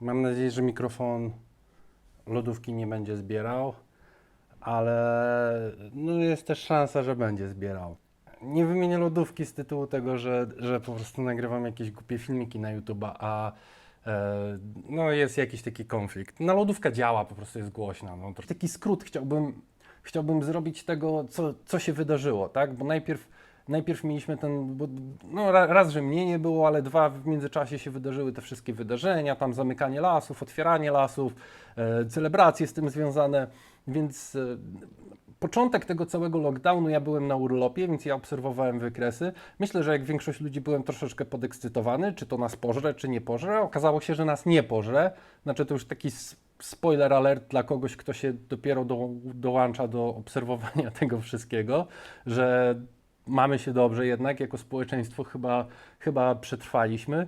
Mam nadzieję, że mikrofon lodówki nie będzie zbierał, ale no jest też szansa, że będzie zbierał. Nie wymienię lodówki z tytułu tego, że, że po prostu nagrywam jakieś głupie filmiki na YouTube'a, a e, no jest jakiś taki konflikt. Na lodówka działa, po prostu jest głośna. No, taki skrót chciałbym, chciałbym zrobić tego, co, co się wydarzyło, tak? Bo najpierw, najpierw mieliśmy ten, bo, no ra- raz, że mnie nie było, ale dwa, w międzyczasie się wydarzyły te wszystkie wydarzenia, tam zamykanie lasów, otwieranie lasów, e, celebracje z tym związane, więc e, początek tego całego lockdownu ja byłem na urlopie, więc ja obserwowałem wykresy. Myślę, że jak większość ludzi byłem troszeczkę podekscytowany, czy to nas pożre, czy nie pożre. Okazało się, że nas nie pożre. Znaczy to już taki spoiler alert dla kogoś, kto się dopiero do, dołącza do obserwowania tego wszystkiego, że mamy się dobrze jednak, jako społeczeństwo chyba, chyba przetrwaliśmy.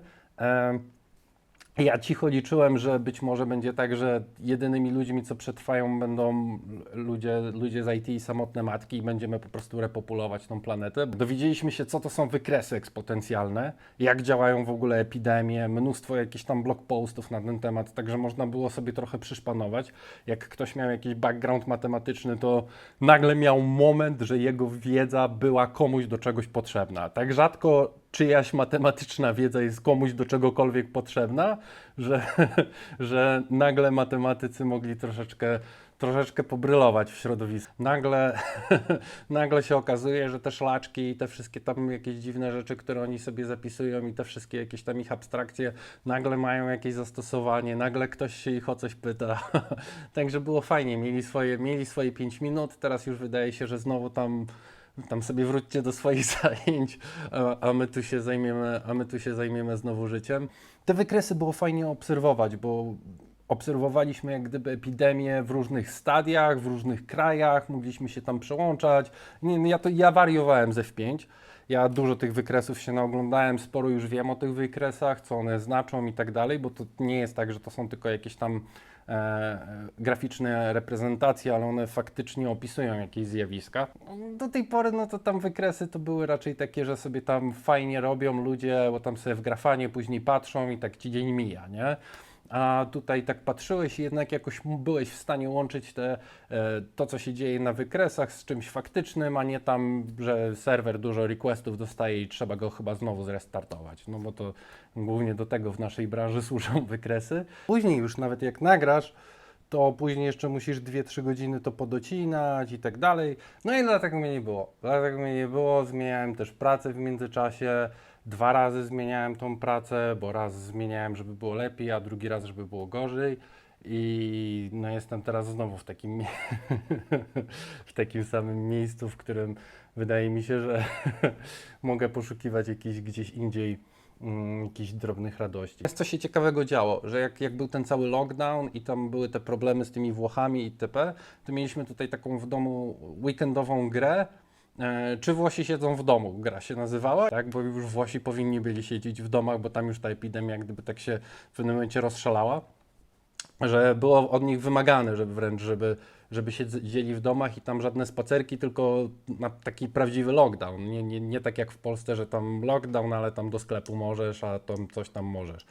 Ja cicho liczyłem, że być może będzie tak, że jedynymi ludźmi, co przetrwają, będą ludzie, ludzie z IT i samotne matki i będziemy po prostu repopulować tą planetę. Dowiedzieliśmy się, co to są wykresy eksponencjalne, jak działają w ogóle epidemie, mnóstwo jakichś tam blog postów na ten temat, także można było sobie trochę przyszpanować. Jak ktoś miał jakiś background matematyczny, to nagle miał moment, że jego wiedza była komuś do czegoś potrzebna. Tak rzadko czyjaś matematyczna wiedza jest komuś do czegokolwiek potrzebna, że, że nagle matematycy mogli troszeczkę, troszeczkę pobrylować w środowisku. Nagle, nagle się okazuje, że te szlaczki i te wszystkie tam jakieś dziwne rzeczy, które oni sobie zapisują i te wszystkie jakieś tam ich abstrakcje, nagle mają jakieś zastosowanie, nagle ktoś się ich o coś pyta. Także było fajnie, mieli swoje, mieli swoje 5 minut, teraz już wydaje się, że znowu tam tam sobie wróćcie do swoich zajęć, a, a, my tu się zajmiemy, a my tu się zajmiemy znowu życiem. Te wykresy było fajnie obserwować, bo obserwowaliśmy jak gdyby epidemię w różnych stadiach, w różnych krajach, mogliśmy się tam przełączać. Nie, ja, to, ja wariowałem ze F5. Ja dużo tych wykresów się naoglądałem, sporo już wiem o tych wykresach, co one znaczą i tak dalej, bo to nie jest tak, że to są tylko jakieś tam graficzne reprezentacje, ale one faktycznie opisują jakieś zjawiska. Do tej pory, no to tam wykresy to były raczej takie, że sobie tam fajnie robią ludzie, bo tam sobie w grafanie później patrzą i tak ci dzień mija, nie? A tutaj tak patrzyłeś i jednak jakoś byłeś w stanie łączyć te, e, to, co się dzieje na wykresach z czymś faktycznym, a nie tam, że serwer dużo requestów dostaje i trzeba go chyba znowu zrestartować. No bo to głównie do tego w naszej branży służą wykresy. Później już nawet jak nagrasz, to później jeszcze musisz 2-3 godziny to podocinać i tak dalej. No i dlatego mnie nie było. Dlatego mnie nie było, zmieniałem też pracę w międzyczasie. Dwa razy zmieniałem tą pracę, bo raz zmieniałem, żeby było lepiej, a drugi raz, żeby było gorzej. I no jestem teraz znowu w takim, w takim samym miejscu, w którym wydaje mi się, że mogę poszukiwać jakichś gdzieś indziej mm, jakichś drobnych radości. Jest co się ciekawego działo, że jak, jak był ten cały lockdown i tam były te problemy z tymi Włochami itp., to mieliśmy tutaj taką w domu weekendową grę, Czy Włosi siedzą w domu? Gra się nazywała, tak? Bo już Włosi powinni byli siedzieć w domach, bo tam już ta epidemia gdyby tak się w pewnym momencie rozszalała, że było od nich wymagane, żeby wręcz, żeby, żeby siedzieli w domach i tam żadne spacerki, tylko taki prawdziwy lockdown. Nie, nie, nie tak jak w Polsce, że tam lockdown, ale tam do sklepu możesz, a tam coś tam możesz.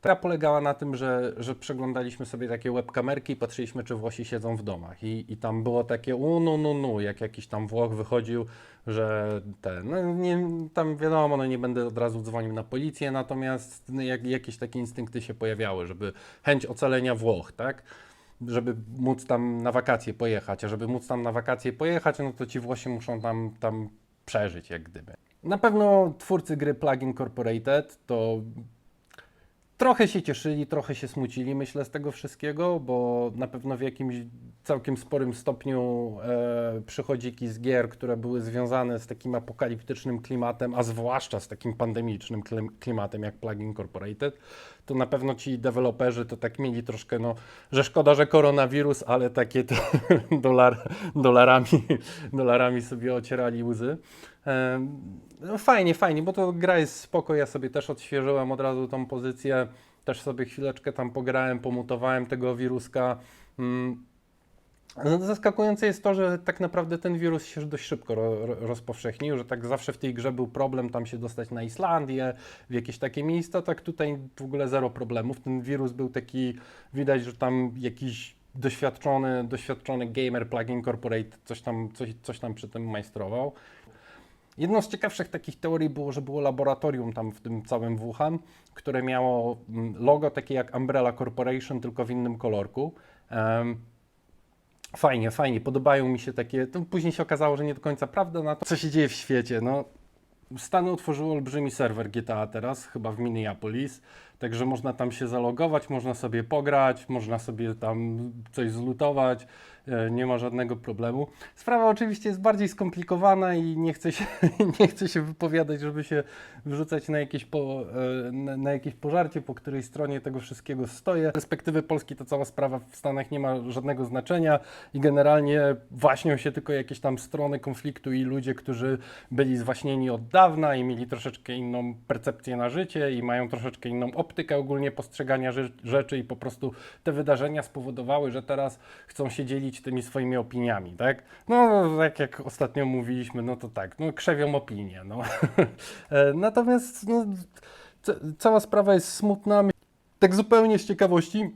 Ta polegała na tym, że, że przeglądaliśmy sobie takie webkamerki i patrzyliśmy, czy Włosi siedzą w domach. I, i tam było takie u nu nu nu, jak jakiś tam Włoch wychodził, że ten, no nie, tam wiadomo, no nie będę od razu dzwonił na policję, natomiast no, jak, jakieś takie instynkty się pojawiały, żeby chęć ocalenia Włoch, tak? Żeby móc tam na wakacje pojechać, a żeby móc tam na wakacje pojechać, no to ci Włosi muszą tam, tam przeżyć, jak gdyby. Na pewno twórcy gry Plug Incorporated to Trochę się cieszyli, trochę się smucili, myślę, z tego wszystkiego, bo na pewno w jakimś całkiem sporym stopniu e, przychodziki z gier, które były związane z takim apokaliptycznym klimatem, a zwłaszcza z takim pandemicznym klim- klimatem jak Plug Incorporated, to na pewno ci deweloperzy to tak mieli troszkę, no, że szkoda, że koronawirus, ale takie to dolar, dolarami, dolarami sobie ocierali łzy. Em, No fajnie, fajnie, bo to gra jest spoko, ja sobie też odświeżyłem od razu tą pozycję, też sobie chwileczkę tam pograłem, pomutowałem tego wiruska. Mm, Zaskakujące jest to, że tak naprawdę ten wirus się dość szybko ro, ro, rozpowszechnił, że tak zawsze w tej grze był problem tam się dostać na Islandię, w jakieś takie miejsca, tak tutaj w ogóle zero problemów. Ten wirus był taki, widać, że tam jakiś doświadczony, doświadczony gamer Plugin Corporate coś tam, coś, coś tam przy tym majstrował. Jedną z ciekawszych takich teorii było, że było laboratorium tam w tym całym Wuhan, które miało mm, logo takie jak Umbrella Corporation, tylko w innym kolorku. Em, Fajnie, fajnie, podobają mi się takie. To później się okazało, że nie do końca prawda na to, co się dzieje w świecie. No, Stany otworzyły olbrzymi serwer GTA teraz, chyba w Minneapolis, także można tam się zalogować, można sobie pograć, można sobie tam coś zlutować, e, nie ma żadnego problemu. Sprawa oczywiście jest bardziej skomplikowana i nie chcę się, nie chcę się wypowiadać, żeby się wrzucać na jakieś, po, e, na, jakieś pożarcie, po której stronie tego wszystkiego stoję. Z perspektywy Polski ta cała sprawa w Stanach nie ma żadnego znaczenia i generalnie waśnią się tylko jakieś tam strony konfliktu i ludzie, którzy byli zwaśnieni od dawna i mieli troszeczkę inną percepcję na życie i mają troszeczkę inną optykę ogólnie postrzegania rze- rzeczy i po prostu te wydarzenia spowodowały, że teraz chcą się dzielić tymi swoimi opiniami, tak? No, tak jak ostatnio mówiliśmy, no to tak, no krzewią opinie, no. E, Natomiast no, ca- cała sprawa jest smutna. Tak zupełnie z ciekawości,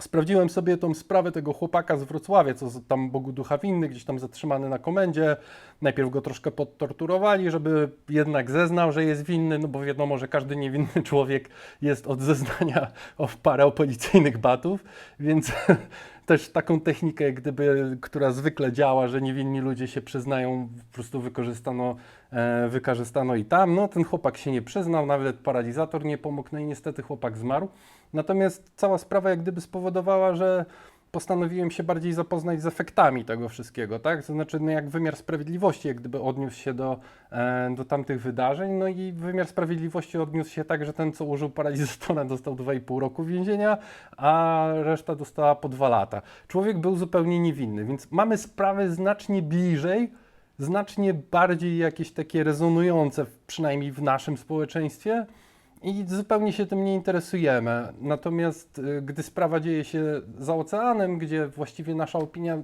Sprawdziłem sobie tą sprawę tego chłopaka z Wrocławia, co tam Bogu Ducha Winny, gdzieś tam zatrzymany na komendzie. Najpierw go troszkę podtorturowali, żeby jednak zeznał, że jest winny, no bo wiadomo, że każdy niewinny człowiek jest od zeznania o parę policyjnych batów, więc też taką technikę, gdyby, która zwykle działa, że niewinni ludzie się przyznają, po prostu wykorzystano, e, wykorzystano i tam. No ten chłopak się nie przyznał, nawet paralizator nie pomógł, no i niestety chłopak zmarł. Natomiast cała sprawa jak gdyby spowodowała, że postanowiłem się bardziej zapoznać z efektami tego wszystkiego, tak? Znaczy, no jak wymiar sprawiedliwości jak gdyby odniósł się do, e, do tamtych wydarzeń, no i wymiar sprawiedliwości odniósł się tak, że ten, co użył paralizatora dostał 2,5 roku więzienia, a reszta dostała po 2 lata. Człowiek był zupełnie niewinny, więc mamy sprawy znacznie bliżej, znacznie bardziej jakieś takie rezonujące, przynajmniej w naszym społeczeństwie, i zupełnie się tym nie interesujemy. Natomiast y, gdy sprawa dzieje się za oceanem, gdzie właściwie nasza opinia,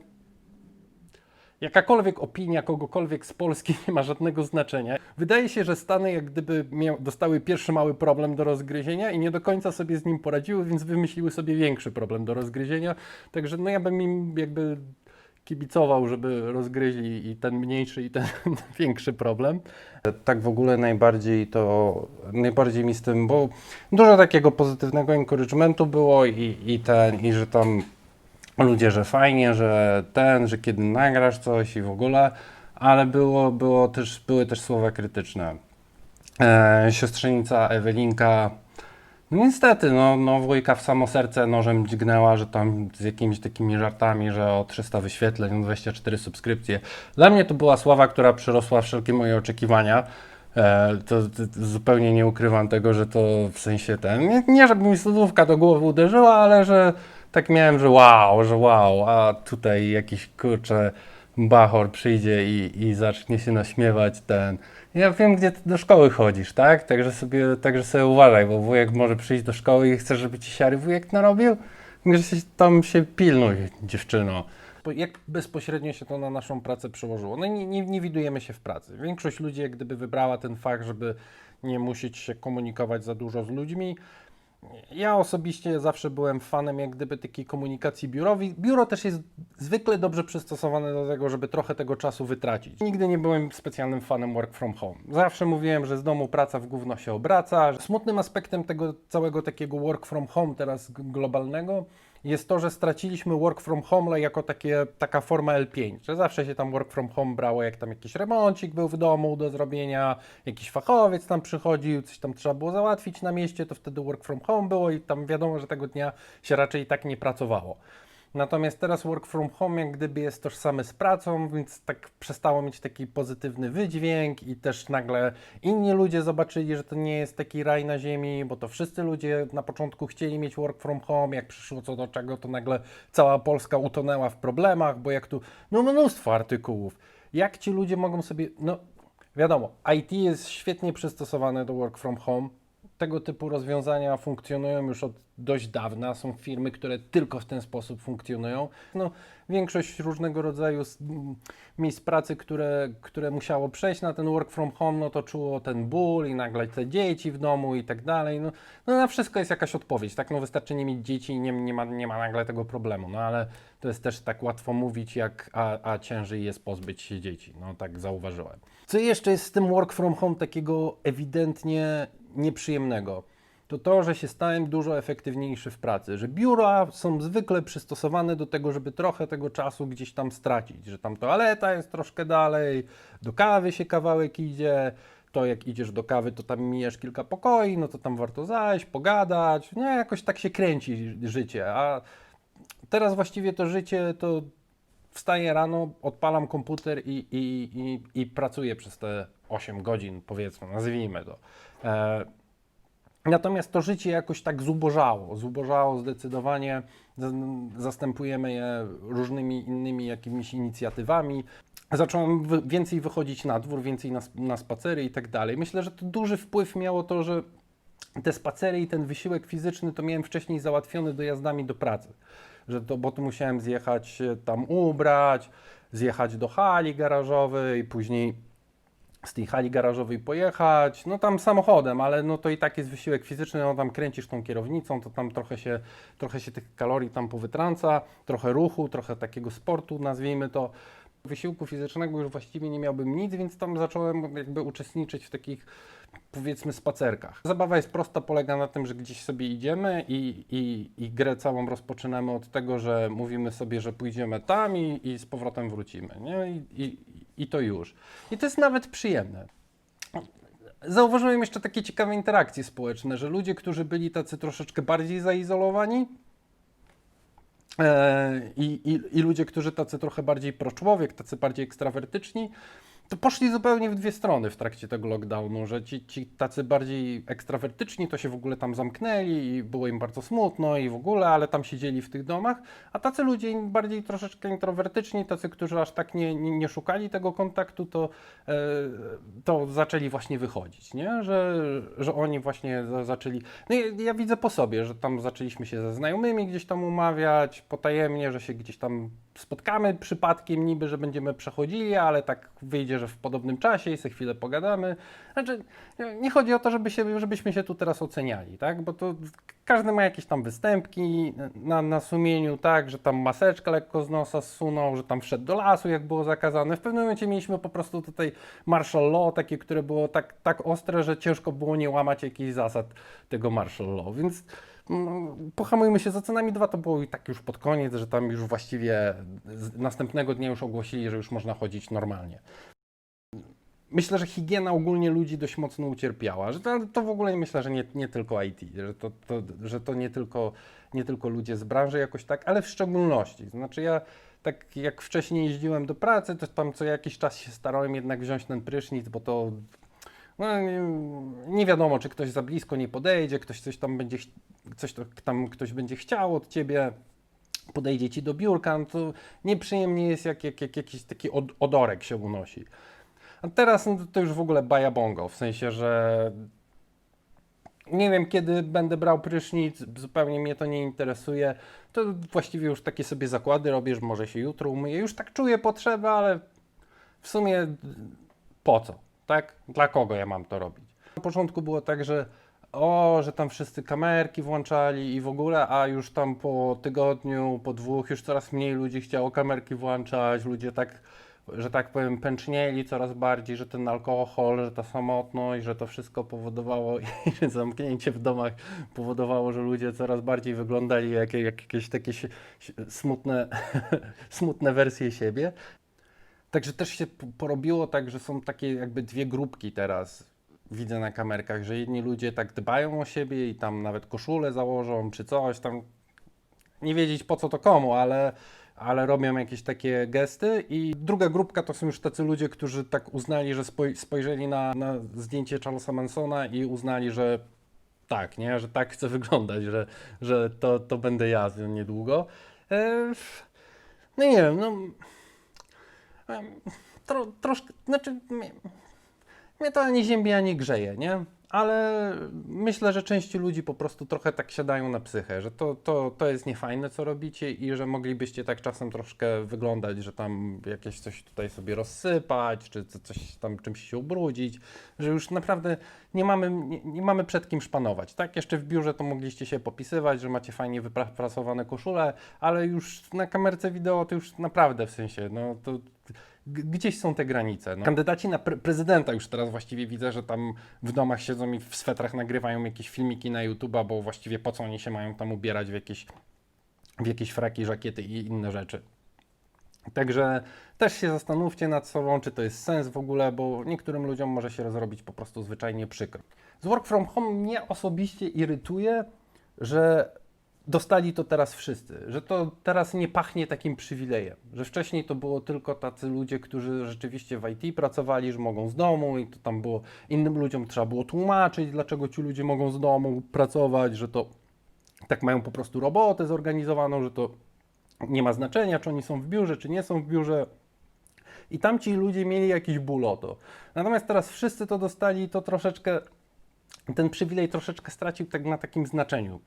jakakolwiek opinia kogokolwiek z Polski nie ma żadnego znaczenia, wydaje się, że Stany jak gdyby dostały pierwszy mały problem do rozgryzienia i nie do końca sobie z nim poradziły, więc wymyśliły sobie większy problem do rozgryzienia. Także no ja bym im jakby kibicował, żeby rozgryźli i ten mniejszy, i ten większy problem. Tak w ogóle najbardziej to, najbardziej mi z tym, bo dużo takiego pozytywnego encouragementu było i, i ten, i że tam ludzie, że fajnie, że ten, że kiedy nagrasz coś i w ogóle, ale było, było też, były też słowa krytyczne. E, siostrzenica Ewelinka, niestety, no, no wujka w samo serce nożem dźgnęła, że tam z jakimiś takimi żartami, że o 300 wyświetleń, no 24 subskrypcje. Dla mnie to była sława, która przerosła wszelkie moje oczekiwania. E, to, to, to zupełnie nie ukrywam tego, że to w sensie ten, nie, nie żeby mi słówka do głowy uderzyła, ale że tak miałem, że wow, że wow, a tutaj jakiś kurczę bachor przyjdzie i, i zacznie się naśmiewać ten. Ja wiem, gdzie ty do szkoły chodzisz, tak? Także sobie, także sobie uważaj, bo wujek może przyjść do szkoły i chce, żeby ci siary wujek narobił. Że się, tam się pilnuj, dziewczyno. Jak bezpośrednio się to na naszą pracę przełożyło? No nie, nie, nie widujemy się w pracy. Większość ludzi jak gdyby wybrała ten fakt, żeby nie musieć się komunikować za dużo z ludźmi. Ja osobiście zawsze byłem fanem jak gdyby takiej komunikacji biurowej. Biuro też jest zwykle dobrze przystosowane do tego, żeby trochę tego czasu wytracić. Nigdy nie byłem specjalnym fanem work from home. Zawsze mówiłem, że z domu praca w gówno się obraca. Smutnym aspektem tego całego takiego work from home teraz globalnego jest to, że straciliśmy work from home jako takie, taka forma L5, że zawsze się tam work from home brało, jak tam jakiś remoncik był w domu do zrobienia, jakiś fachowiec tam przychodził, coś tam trzeba było załatwić na mieście, to wtedy work from home było i tam wiadomo, że tego dnia się raczej tak nie pracowało. Natomiast teraz work from home jak gdyby jest tożsamy z pracą, więc tak przestało mieć taki pozytywny wydźwięk i też nagle inni ludzie zobaczyli, że to nie jest taki raj na ziemi, bo to wszyscy ludzie na początku chcieli mieć work from home, jak przyszło co do czego, to nagle cała Polska utonęła w problemach, bo jak tu, no mnóstwo artykułów. Jak ci ludzie mogą sobie, no wiadomo, IT jest świetnie przystosowane do work from home, tego typu rozwiązania funkcjonują już od dość dawna. Są firmy, które tylko w ten sposób funkcjonują. No, większość różnego rodzaju miejsc pracy, które, które musiało przejść na ten work from home, no to czuło ten ból i nagle te dzieci w domu i tak dalej. No, no na wszystko jest jakaś odpowiedź, tak? No wystarczy nie mieć dzieci i nie, nie, ma, nie ma nagle tego problemu. No ale to jest też tak łatwo mówić, jak, a, a ciężej jest pozbyć się dzieci. No tak zauważyłem. Co jeszcze jest z tym work from home takiego ewidentnie nieprzyjemnego? To to, że się stałem dużo efektywniejszy w pracy, że biura są zwykle przystosowane do tego, żeby trochę tego czasu gdzieś tam stracić, że tam toaleta jest troszkę dalej, do kawy się kawałek idzie, to jak idziesz do kawy, to tam mijesz kilka pokoi, no to tam warto zajść, pogadać, no jakoś tak się kręci życie, a teraz właściwie to życie to wstaję rano, odpalam komputer i, i, i, i pracuję przez te 8 godzin, powiedzmy, nazwijmy to. E, natomiast to życie jakoś tak zubożało, zubożało zdecydowanie. Zastępujemy je różnymi innymi jakimiś inicjatywami. Zacząłem więcej wychodzić na dwór, więcej na, na spacery i tak dalej. Myślę, że to duży wpływ miało to, że te spacery i ten wysiłek fizyczny to miałem wcześniej załatwiony dojazdami do pracy. Że to, bo tu musiałem zjechać się tam ubrać, zjechać do hali garażowej, później z tej hali garażowej pojechać, no tam samochodem, ale no to i tak jest wysiłek fizyczny, no tam kręcisz tą kierownicą, to tam trochę się, trochę się tych kalorii tam powytrąca, trochę ruchu, trochę takiego sportu, nazwijmy to. Wysiłku fizycznego już właściwie nie miałbym nic, więc tam zacząłem jakby uczestniczyć w takich powiedzmy spacerkach. Zabawa jest prosta, polega na tym, że gdzieś sobie idziemy i, i, i grę całą rozpoczynamy od tego, że mówimy sobie, że pójdziemy tam i, i z powrotem wrócimy, nie? I, i, I to już. I to jest nawet przyjemne. Zauważyłem jeszcze takie ciekawe interakcje społeczne, że ludzie, którzy byli tacy troszeczkę bardziej zaizolowani, e, i, i, i ludzie, którzy tacy trochę bardziej proczłowiek, tacy bardziej ekstrawertyczni, to poszli zupełnie w dwie strony w trakcie tego lockdownu, że ci, ci tacy bardziej ekstrawertyczni to się w ogóle tam zamknęli i było im bardzo smutno i w ogóle, ale tam siedzieli w tych domach, a tacy ludzie bardziej troszeczkę introwertyczni, tacy, którzy aż tak nie, nie, nie szukali tego kontaktu, to, e, to zaczęli właśnie wychodzić, nie? Że, że oni właśnie za, zaczęli, no ja, ja widzę po sobie, że tam zaczęliśmy się ze znajomymi gdzieś tam umawiać, potajemnie, że się gdzieś tam spotkamy przypadkiem niby, że będziemy przechodzili, ale tak wyjdzie, że w podobnym czasie i sobie chwilę pogadamy. Znaczy, nie chodzi o to, żeby się, żebyśmy się tu teraz oceniali, tak? Bo to każdy ma jakieś tam występki na, na sumieniu, tak? Że tam maseczkę lekko z nosa zsunął, że tam wszedł do lasu, jak było zakazane. W pewnym momencie mieliśmy po prostu tutaj martial law, takie, które było tak, tak ostre, że ciężko było nie łamać jakichś zasad tego martial law, więc no, pohamujmy się z ocenami dwa, to było i tak już pod koniec, że tam już właściwie następnego dnia już ogłosili, że już można chodzić normalnie. Myślę, że higiena ogólnie ludzi dość mocno ucierpiała, że to, to w ogóle myślę, że nie, nie tylko IT, że to, to, że to nie, tylko, nie tylko ludzie z branży jakoś tak, ale w szczególności. Znaczy ja tak jak wcześniej jeździłem do pracy, to tam co jakiś czas się starałem jednak wziąć ten prysznic, bo to no, nie, nie wiadomo, czy ktoś za blisko nie podejdzie, ktoś coś tam będzie, coś to, tam ktoś będzie chciał od ciebie, podejdzie ci do biurka, no to nieprzyjemnie jest, jak, jak, jak jakiś taki od, odorek się unosi. A teraz no, to już w ogóle baja bongo, w sensie, że nie wiem, kiedy będę brał prysznic, zupełnie mnie to nie interesuje. To właściwie już takie sobie zakłady robię, że może się jutro umyję. Już tak czuję potrzebę, ale w sumie po co? Tak? Dla kogo ja mam to robić? Na początku było tak, że o, że tam wszyscy kamerki włączali i w ogóle, a już tam po tygodniu, po dwóch już coraz mniej ludzi chciało kamerki włączać, ludzie tak, że tak powiem, pęcznieli coraz bardziej, że ten alkohol, że ta samotność, że to wszystko powodowało i że zamknięcie w domach powodowało, że ludzie coraz bardziej wyglądali jak, jak jakieś takie smutne, smutne wersje siebie. Także też się porobiło tak, że są takie jakby dwie grupki teraz. Widzę na kamerkach, że jedni ludzie tak dbają o siebie i tam nawet koszulę założą czy coś tam. Nie wiedzieć po co to komu, ale, ale robią jakieś takie gesty. I druga grupka to są już tacy ludzie, którzy tak uznali, że spoj- spojrzeli na, na zdjęcie Charlesa Mansona i uznali, że tak, nie? że tak chcę wyglądać, że, że to, to będę ja niedługo. E, no nie wiem, no. Tro, troszkę, znaczy mnie, to ani ziębi, ani grzeje, nie? ale myślę, że części ludzi po prostu trochę tak siadają na psychę, że to, to, to jest niefajne, co robicie i że moglibyście tak czasem troszkę wyglądać, że tam jakieś coś tutaj sobie rozsypać, czy co- coś tam czymś się ubrudzić, że już naprawdę nie mamy, nie, nie mamy przed kim szpanować. Tak, jeszcze w biurze to mogliście się popisywać, że macie fajnie wyprasowane koszule, ale już na kamerce wideo to już naprawdę w sensie, no to gdzieś są te granice. No. Kandydaci na pre prezydenta już teraz właściwie widzę, że tam w domach siedzą i w swetrach nagrywają jakieś filmiki na YouTube'a, bo właściwie po co oni się mają tam ubierać w jakieś, w jakieś fraki, żakiety i inne rzeczy. Także też się zastanówcie nad sobą, czy to jest sens w ogóle, bo niektórym ludziom może się zrobić po prostu zwyczajnie przykro. Z work from home mnie osobiście irytuje, że dostali to teraz wszyscy, że to teraz nie pachnie takim przywilejem, że wcześniej to było tylko tacy ludzie, którzy rzeczywiście w IT pracowali, że mogą z domu i to tam było, innym ludziom trzeba było tłumaczyć, dlaczego ci ludzie mogą z domu pracować, że to tak mają po prostu robotę zorganizowaną, że to nie ma znaczenia, czy oni są w biurze, czy nie są w biurze. I tam ci ludzie mieli jakiś ból o to. Natomiast teraz wszyscy to dostali, to troszeczkę, ten przywilej troszeczkę stracił tak na takim znaczeniu,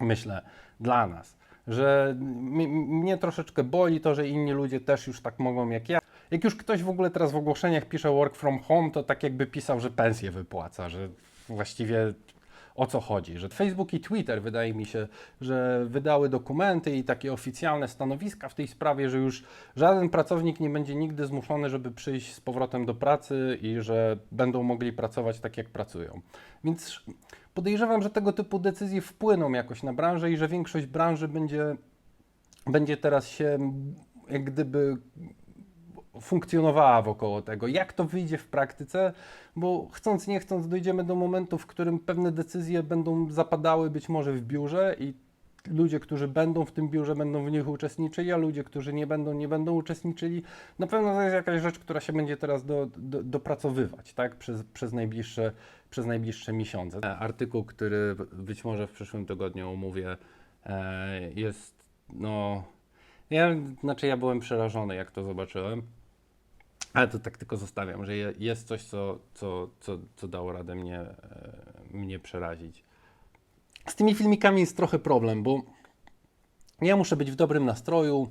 myślę, dla nas. Że mnie troszeczkę boli to, że inni ludzie też już tak mogą jak ja. Jak już ktoś w ogóle teraz w ogłoszeniach pisze work from home, to tak jakby pisał, że pensję wypłaca, że właściwie o co chodzi, że Facebook i Twitter wydaje mi się, że wydały dokumenty i takie oficjalne stanowiska w tej sprawie, że już żaden pracownik nie będzie nigdy zmuszony, żeby przyjść z powrotem do pracy i że będą mogli pracować tak, jak pracują. Więc podejrzewam, że tego typu decyzje wpłyną jakoś na branżę i że większość branży będzie, będzie teraz się jak gdyby funkcjonowała wokoło tego. Jak to wyjdzie w praktyce? Bo chcąc, nie chcąc, dojdziemy do momentu, w którym pewne decyzje będą zapadały być może w biurze i ludzie, którzy będą w tym biurze, będą w nich uczestniczyli, a ludzie, którzy nie będą, nie będą uczestniczyli. Na pewno to jest jakaś rzecz, która się będzie teraz do, do, dopracowywać, tak? Przez, przez, najbliższe, przez najbliższe miesiące. E, Artykuł, który być może w przyszłym tygodniu omówię, e, jest, no... Ja, znaczy ja byłem przerażony, jak to zobaczyłem. Ale to tak tylko zostawiam, że je- jest coś, co, co, co, co dało radę mnie, e, mnie przerazić. Z tymi filmikami jest trochę problem, bo ja muszę być w dobrym nastroju.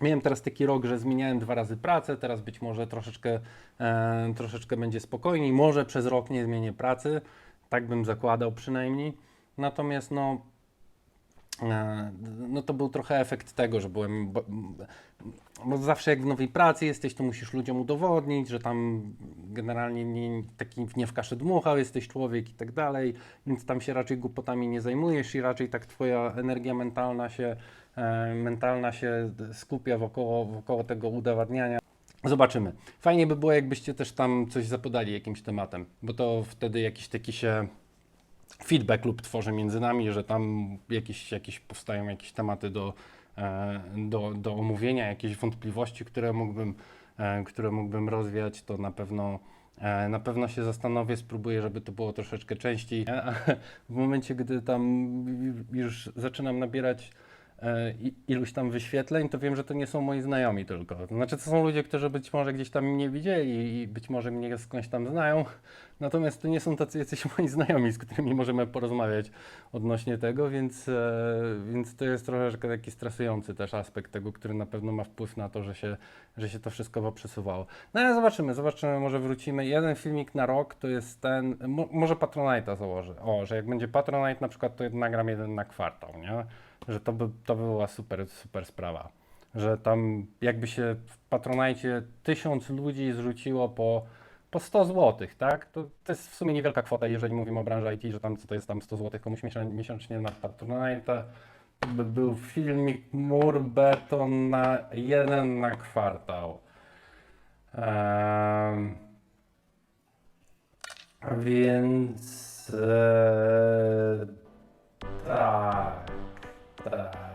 Miałem teraz taki rok, że zmieniałem dwa razy pracę, teraz być może troszeczkę, e, troszeczkę będzie spokojniej, może przez rok nie zmienię pracy, tak bym zakładał przynajmniej. Natomiast no, no to był trochę efekt tego, że byłem, bo, zawsze jak w nowej pracy jesteś, to musisz ludziom udowodnić, że tam generalnie nie, taki nie w kaszę dmuchał jesteś człowiek i tak dalej, więc tam się raczej głupotami nie zajmujesz i raczej tak twoja energia mentalna się, e, mentalna się skupia wokoło, wokoło tego udowadniania. Zobaczymy. Fajnie by było, jakbyście też tam coś zapodali jakimś tematem, bo to wtedy jakiś taki się feedback lub tworzy między nami, że tam jakieś, jakieś powstają jakieś tematy do, e, do, do omówienia, jakieś wątpliwości, które mógłbym, e, które mógłbym rozwiać, to na pewno, e, na pewno się zastanowię, spróbuję, żeby to było troszeczkę częściej. A w momencie, gdy tam już zaczynam nabierać iluś tam wyświetleń, to wiem, że to nie są moi znajomi tylko. Znaczy, to są ludzie, którzy być może gdzieś tam mnie widzieli i być może mnie skądś tam znają, natomiast to nie są tacy jacyś moi znajomi, z którymi możemy porozmawiać odnośnie tego, więc, e, więc to jest troszeczkę taki stresujący też aspekt tego, który na pewno ma wpływ na to, że się, że się to wszystko poprzesuwało. No ale zobaczymy, zobaczymy, może wrócimy. Jeden filmik na rok to jest ten, mo, może Patronite'a założę. O, że jak będzie Patronite na przykład, to nagram jeden na kwartał, nie? Że to by, to by była super, super sprawa. Że tam jakby się w Patronite tysiąc ludzi zrzuciło po, po 100 zł, tak? To, to jest w sumie niewielka kwota, jeżeli mówimy o branży IT, że tam co to jest tam 100 zł komuś miesięcznie na Patronite. By był filmik mur beton na jeden na kwartał. Em, więc e, Hasta